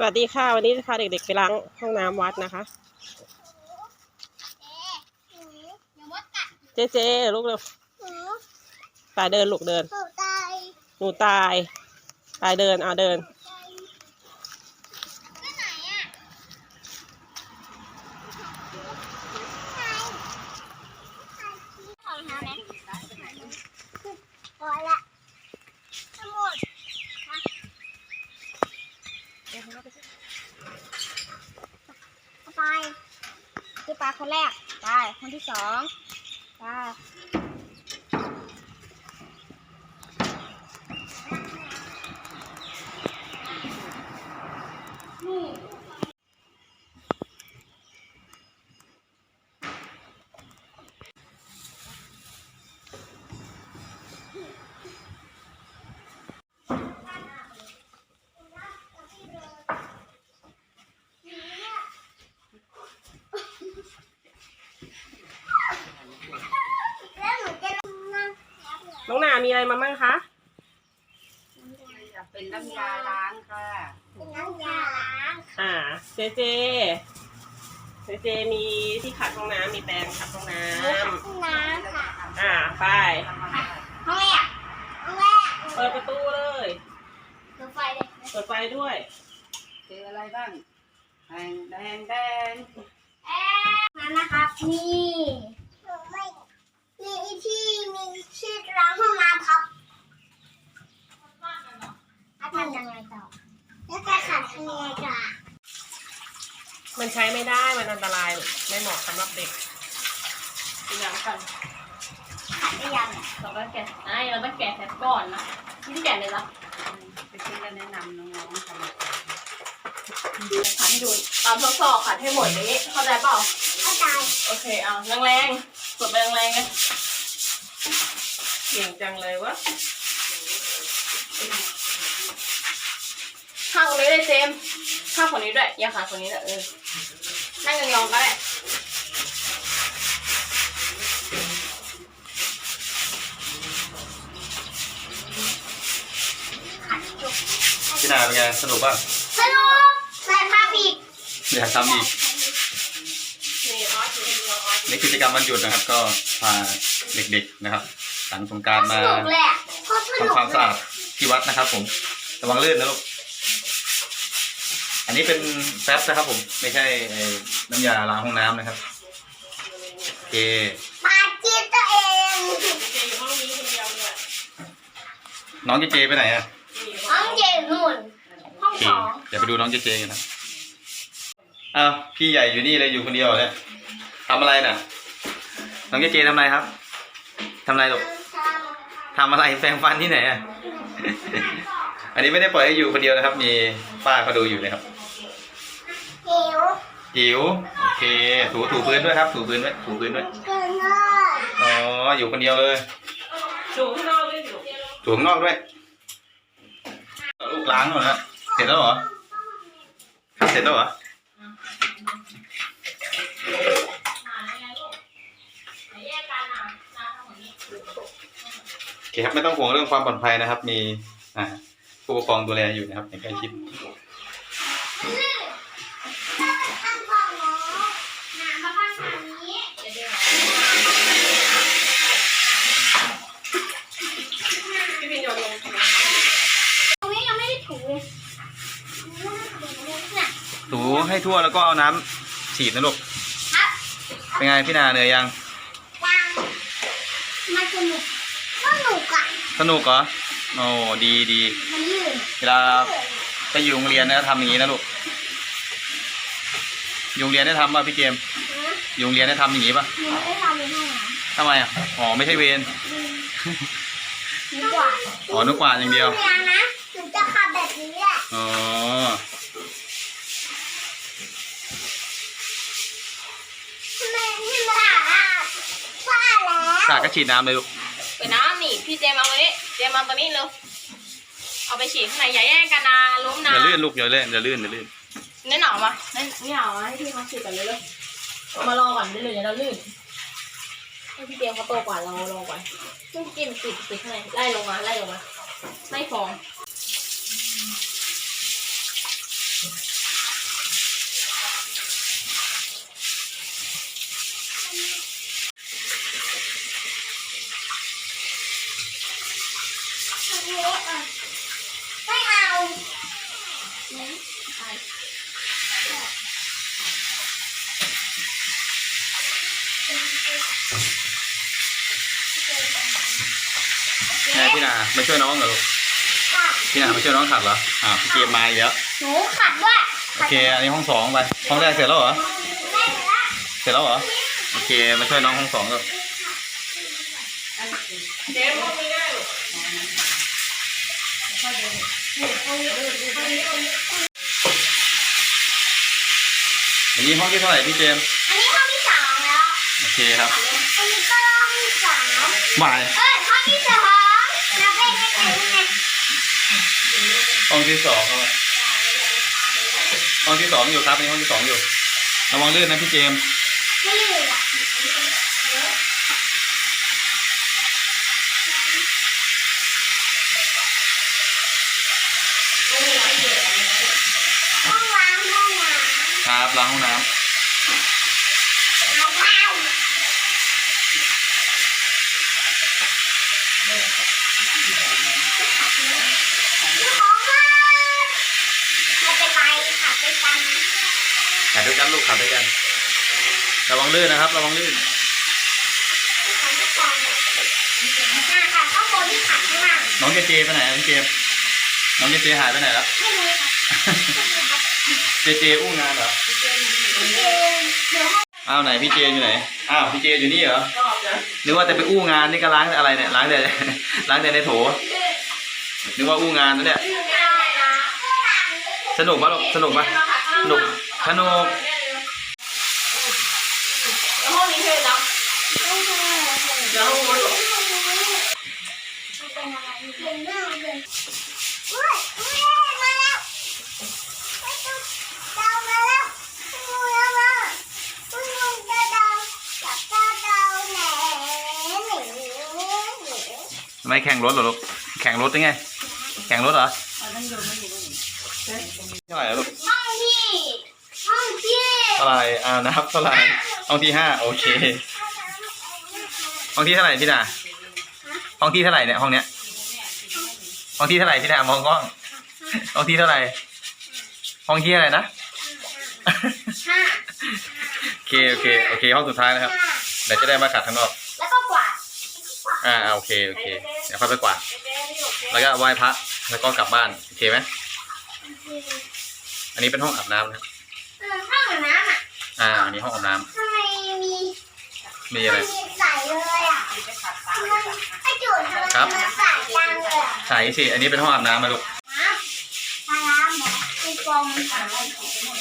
สวัสดีค่ะ วันนี้จะพาเด็กๆไปล้างห้องน้ำวัดนะคะ เจเจลูกเร็วตายเดินลูกเดิน หนูตาย ตายเดินเอาเดิน พอละทั้งหมดไป คนแรกไปคนที่สองไปแองนามีอะไรมามั่งคะเป็นน้ำยาล้างค่ะเป็นน้ำยาล้างอ่าเจเจเจเจมีที่ขัดห้องน้ำมีแปรงขัดห้องน้น้ำค่ะำอ่าไปห้องแรกห้องแรกเปิดประตูเลยหนูไฟเลยเปิดไฟด้วยเจออะไรบ้างแดงแดงแดงเอ๊ะนั่นนะครับนี่ นี่ที่มีชื่อร้านห้องน้ำครับแล้วทำยังไงต่อ แล้วจะขัดยังไงต่อมันใช้ไม่ได้ มันอันตรายลูกไม่เหมาะสำหรับเด็กทีหลังก่อนขัดได้ยังเราก็แกะไอ้เราต้องแกะแถบก่อนนะที่แกะเลยละไปซื้อแล้วแนะนำน้องๆทำขัดให้ดูตามทดสอบขัดให้หมดนี้เข้าใจเปล่าเข้าใจโอเคเอาแรงๆ กดไปแรงๆเลยเก่งจังเลยวะข้างตรงนี้เลยเจมส์ข้างคนนี้ด้วยอย่าขาคนนี้ด้วยเออนั่งยองๆก็ได้พี่นาเป็นไงสนุกป่ะสนุกใส่ผ้าปีกอยากทำอีกนี่ออสนี่ออส ในกิจกรรมวันหยุดนะครับ ก็พาเด็กๆนะครับหลังสงกรารสมานุกเลยอะโคตรสนุกทำความสะอาดที่วัดนะครับ ผมระวังลื่นนะลูกอันนี้เป็นแฟบนะครับ ผม ไม่ใช่ไอ้น้ำยาล้างห้องน้ำนะครับโอเคมาจีบตัวเองเจอยู่ห้องนี้คนเดียวเนี่ยน้องเจเจไปไหนอะห้องเจนุ่นห้องโอเคสองเดี๋ยวไปดูน้องเจเจกันนะอ้าวพี่ใหญ่อยู่นี่เลยอยู่คนเดียวเนี่ย ทำอะไรน่ะ น้องเจเจทำอะไรครับทำอะไรลูกทำอะไรแปรงฟันที่ไหนอะ อันนี้ไม่ได้ปล่อยให้อยู่คนเดียวนะครับ มีป้าเขาดูอยู่นะครับหิวจิ๋วโอเค ถูถูพื้นด้วยครับ ถูพื้นด้วยถูพื้นด้วยเกินเลยอ๋ออยู่คนเดียวเลยสูงข้างนอกด้วยสิลูกถูข้างนอกด้วยลูกล้างหมดแล้วเสร็จแล้วเหรอเสร็จแล้วเหรอ โอเคครับไม่ต้องห่วงเรื่องความปลอดภัยนะครับ มีอ่าผู้ปกครองดูแลอยู่นะครับอย่างใกล้ชิดข้างฝั่งหนูหนามาข้างทางนี้พี่พินโยนลงตรงนี้ยังไม่ได้ถูเลยน่ะถูให้ทั่วแล้วก็เอาน้ำฉีดนะลูกเป็นไงพี่นาเหนื่อยยังมาสนุกสนุกอะ สนุกเหรอโอ้ดีดีมันลื่นเวลาไปอยู่โรงเรียนนะทำอย่างนี้นะลูกอยู่โรงเรียนได้ทำป่ะพี่เกมนะอยู่โรงเรียนได้ทำอย่างนี้ป่ะหนูไม่ทำในห้องน้ทำไมอะอ๋อไม่ใช่เวรำดีกว่าอ๋อนึกกวาดอย่างเดียวเรียนนะหนูจะขับแบบนี้แหละอ๋อทำไมที่มันอะว่าแล้ว สาดก็ฉีดน้ำเลยลูก ไปน้ำนี่พี่เจมส์เอาตัวนี้เจมส์เอาตัวนี้เร็วเอาไปฉีดข้างในอย่าแย่งกันนะล้มอนะย่าลื่นลูกอย่าลื่นอย่าลื่นอย่าลื่นเน้นหนาวมาเน้นนี่หนาวมาให้พี่เขาฉีดก่อนเลยเลยเอามารอก่อนได้เลยเดี๋ยวเราลื่นให้พี่เจมส์เขาโตกว่าเรารอก่อนซึ่งกินปิดปิดข้างในไล่ลงมาไล่ลงมาไล่ฟอง แม่พี่นามาช่วยน้องเหรอลูกค่ะพี่นามาช่วยน้องขัดเหรออ่าพี่เกมมาอีกแล้วหนูขัดด้วยโอเค อันนี้ห้องสองไป ห้องแรกเสร็จแล้วเหรอแม่ละเสร็จแล้วเหรอ โอเค มาช่วยน้องห้องสองกับเจมส์ห้องนี้ได้ลูกอันนี้ห้องที่เท่าไหร่พี่เจมส์อันนี้ห้องที่สองแล้ว โอเคครับ อันนี้ก็ห้องที่สามบายเอ้ยห้องที่สองนับเลขไม่เป็นไง ห้องที่สองครับห้องที่สองอยู่ครับอันนี้ห้องที่สองอยู่ระวังลื่นนะพี่เจมส์ไม่ลืมอะห้องล้างห้องน้ำครับล้างห้องน้เอาข้าวพี่ขอค่ะไม่เป็นไรค่ะไปกันำขัดด้วยกัน ลูกขัดด้วยกัน ระวังลื่นนะครับ ระวังลื่นขันทุกคนค่ะค่ะข้างบนที่ขันข้างล่างน้องเจเจไปไหนอะพี่เจมส์น้องเจเจหายไปไหนแล้วไม่รู้ค่ะเจเจอู้งานเหรอเดี๋ยวห้องอ้าวไหนพี่เจอยู่ไหนอ้าวพี่เจอยู่นี่เหรอชอบนะนึกว่าจะไปอู้งานนี่ก็ล้างอะไรเนี่ยล้างแต่ล้างแต่ในโถนึกว่าอู้งานนะเนี่ยสนุกปะลูกสนุกปะสนุก สนุก แล้วห้องนี้เท่แล้วแล้วห้องนู้นลูก เป็นอะไรเป็นเรื่องเลยเฮ้ยเฮ้ยมาแล้วเฮ้ยเดามาแล้วงูแล้วมางูจะเดาจับตาเดาแหน่หนีหนี ทำไมแข่งรถเหรอลูก แข่งรถยังไง แข่งรถเหรอเท่าไหร่อะลูก ห้องที่ห้องที่ เท่าไหร่อ่านับเท่าไหร่ห้องที่ห้าโอเค ห้องที่เท่าไหร่พี่ดาห้องที่เท่าไหร่เนี่ยห้องเนี้ยห้องที่เท่าไหร่พี่ดามองกล้องห้องที่เท่าไหร่ห้องที่อะไรนะห้าโอเคโอเคโอเค ห้องสุดท้ายนะครับห้าเดี๋ยวจะได้มาขัดข้างนอก แล้วก็กวาดอ่าอ่าโอเคโอเคเดี๋ยวค่อยไปกวาดแล้วก็ไหว้พระแล้วก็กลับบ้านโอเคไหมอันนี้เป็นห้องอาบน้ำนะครับ เออห้องอาบน้ำอะอ่าอันนี้ห้องอาบน้ำทำไมมีมีอะไรมันมีใส่เลยอะมันไอจุดทำไมครับ มันใส่จังเลยอะใช่สิอันนี้เป็นห้องอาบน้ำมาลูกฮะปลาล้าหมอเป็นฟองมันใส่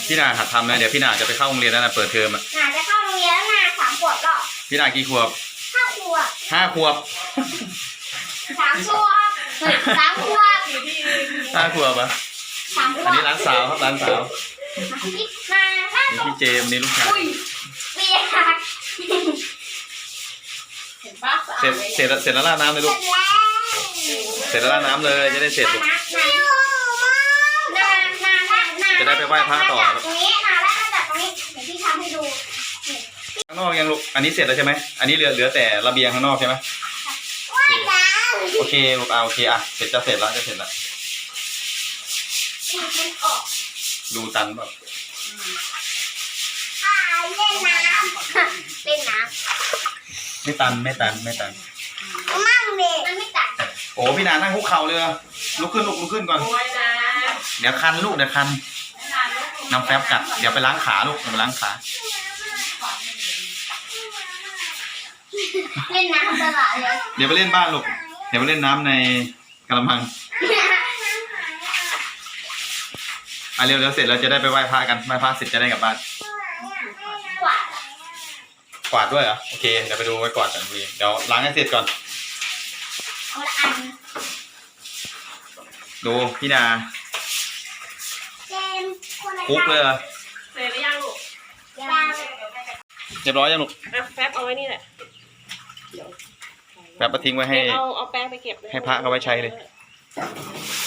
พี่นาหัดทำนะเดี๋ยวพี่นาจะไปเข้าโรงเรียนแล้วนะเปิดเทอมอะหนาจะเข้าโรงเรียนแล้วนะสามขวบหรอกพี่นากี่ขวบห้าขวบห้าขวบ สามขวบเฮ้ยสามขวบ ห้าขวบอะสามขวอันบนี้ร้านสาวครับร้านสาวนี่ มาห้านี่ขวบพี่เจมส์นี่ลูกชายเปียกเห็นปะเสร็จเสร็จแล้วเสร็จแล้วราดน้ำเลยเสลูร็กจแล้วเสร็จแล้วราดน้ำเลยจะได้เสร็จลูกนานานานาจะได้ไปไหว้พระต่อ ตรงนี้นาแล้วมาจากตรงนี้เดี๋ยวพี่ทำให้ดูข้างนอกยังลูก อันนี้เสร็จแล้วใช่ไหมอันนี้เหลือเหลือแต่ระเบียงข้างนอกใช่ไหมว่ายน้โอเคลูกอ่าโอเคอะเสร็จจะเสร็จแล้วจะเสร็จแล้วำมันออก ดูตันแบบอ่าเล่นน้ำเล่นน้ไม่ตันไม่ตันไม่ตันำมั่งเด็มันไม่ตัดโอ้พี่นานั่งคุกเข่าเลยเหรอลุกขึ้นลุกลุกขึ้นก่อนโอ้ยนะเดี๋ยวคันลูกเดี๋ยวคันน้ำแฟบกัดเดี๋ยวไปล้างขาลูกเดี๋ยวไปล้างขาเล่นน้ำตลอดเลยเดี๋ยวไปเล่นบ้านลูกเดี๋ยวไปเล่นน้ำในกระมัง อะเร็วเร็วเสร็จแล้วจะได้ไปไหว้พระกันไหว้พระเสร็จจะได้กลับบ้าน กวาดกวาดด้วยเหรอโอเคเดี๋ยวไปดูไว้กวาดกันดีเดี๋ยวล้างให้เสร็จก่อน เอาละอันดูพี่นาเกมคนละคุกเลยเหรอเสร็จหรือยังลูกยังเรียบร้อยยังลูกอะแป๊บเอาไว้นี่แหละแบบมาทิ้งไว้ให้ เอาเอาแป้งไปเก็บเลยให้พระเขาไว้ใช้เลยโอเ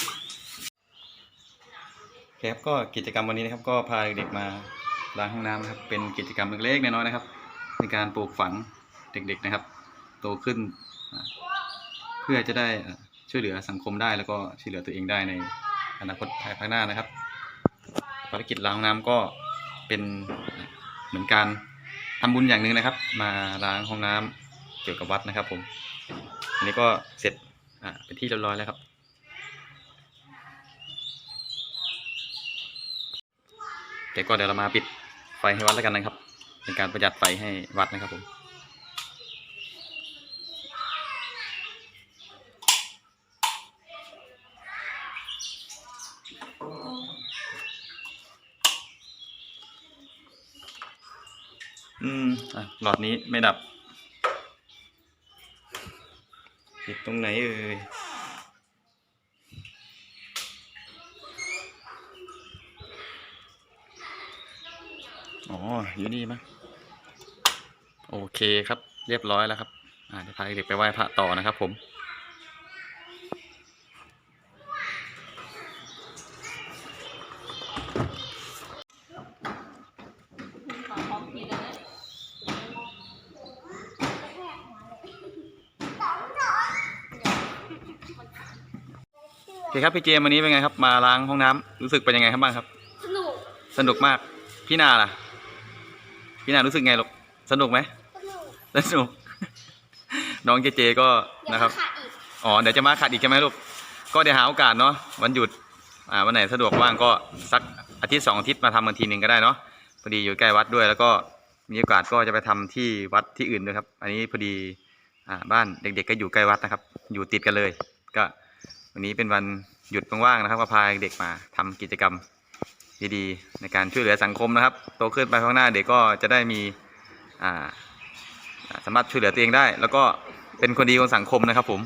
ครับก็กิจกรรมวันนี้นะครับก็พาเด็กๆมาล้างห้องน้ำนะครับ เป็นกิจกรรมเล็กๆน้อยๆนะครับ ในการปลูกฝังเด็กๆนะครับ โตขึ้น เพื่อจะได้ช่วยเหลือสังคมได้แล้วก็ช่วยเหลือตัวเองได้ในอนาคตภายภาคหน้านะครับ ภารกิจล้างห้องน้ำก็เป็นเหมือนการทำบุญอย่างหนึ่งนะครับ มาล้างห้องน้ำเกี่ยวกับวัดนะครับ ผมอันนี้ก็เสร็จอ่าเป็นที่เรียบร้อยแล้วครับ เดี๋ยวก็เดี๋ยวเรามาปิดไฟให้วัดแล้วกันนะครับ เป็นการประหยัดไฟให้วัดนะครับผมอืมอะหลอดนี้ไม่ดับ ปิดตรงไหนเอ่ย อ๋อ อยู่นี่มั้งโอเคครับ เรียบร้อยแล้วครับ อ่าเดี๋ยวพาเด็กไปไหว้พระต่อนะครับผมขอขอกินเลยนะโอเคครับพี่เจมส์วันนี้เป็นไงครับ มาล้างห้องน้ำรู้สึกเป็นยังไงครับบ้างครับ สนุก สนุกมาก พี่นาล่ะ พี่นารู้สึกไงลูกสนุกไหมสนุกสนุกน้องเจเจก็เดี๋ยวนะครับขาดอีกอ๋อเดี๋ยวจะมาขัดอีกใช่ไหมลูกก็เดี๋ยวหาโอกาสเนาะวันหยุดอ่าวันไหนสะดวกว่างก็สักอาทิตย์สองอาทิตย์มาทำกันทีหนึ่งก็ได้เนาะพอดีอยู่ใกล้วัดด้วย แล้วก็มีโอกาสก็จะไปทำที่วัดที่อื่นด้วยครับ อันนี้พอดีอ่าบ้านเด็กๆก็อยู่ใกล้วัดนะครับ อยู่ติดกันเลย ก็วันนี้เป็นวันหยุดว่างๆนะครับก็พาเด็กมาทำกิจกรรม ดีๆ ในการช่วยเหลือสังคมนะครับ โตขึ้นไปข้างหน้าเด็กก็จะได้มีสามารถช่วยเหลือตัวเองได้ แล้วก็เป็นคนดีของสังคมนะครับผม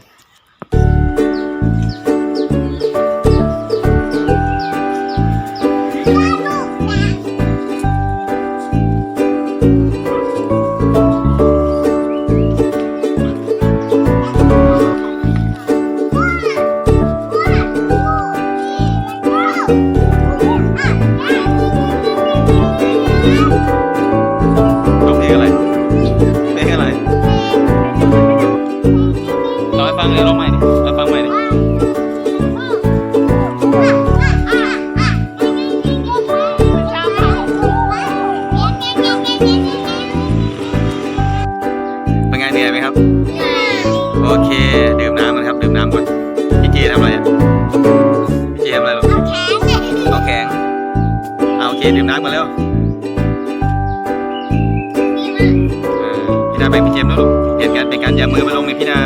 เปลี่ยนกันเป็นการอย่ามือมาลงในพี่นา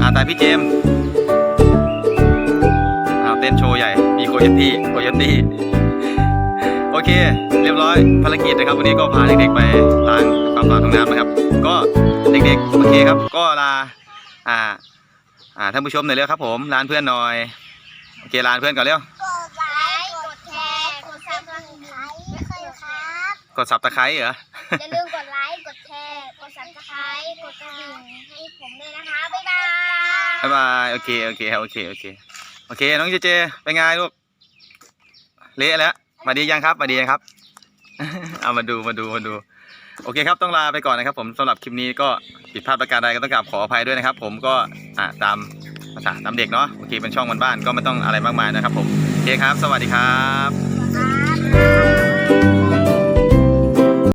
อ่าตายพี่เจมส์อ้าวเต้นโชว์ใหญ่ มีโคโยตี้โคโยตี้โอเค เรียบร้อยภารกิจนะครับ วันนี้ก็พาเด็กๆไปล้างความสะอาดห้องน้ำนะครับ ก็เด็กๆโอเคครับ ก็ลาอ่าอ่าท่านผู้ชมหน่อยเร็วครับ ผมลานเพื่อนหน่อยโอเคลานเพื่อนก่อนเร็วกดไลค์กดแชร์กดซับสไครต์ไม่เคยครับกดสับตะไคร้เหรออย่าลืมกดไลค์กดแชร์ กดซับสไค์ กดกระดิ่งให้ผมด้วยนะคะ บ๊ายบายบ๊ายบายโอเคโอเคครับโอเคโอเคโอเค น้องเจเจเป็นไงลูกเละแล้วมาดียังครับมาดียังครับ เอามาดูมาดูมาดู โอเคครับต้องลาไปก่อนนะครับ ผมสำหรับคลิปนี้ก็ผิดพลาดประการใดก็ต้องกราบขออภัยด้วยนะครับ ผมก็อ่าตามภาษาตามเด็กเนาะโอเคเป็นช่องบ้านๆก็ไม่ต้องอะไรมากมายนะครับ ผมโอเคครับ สวัสดีครับ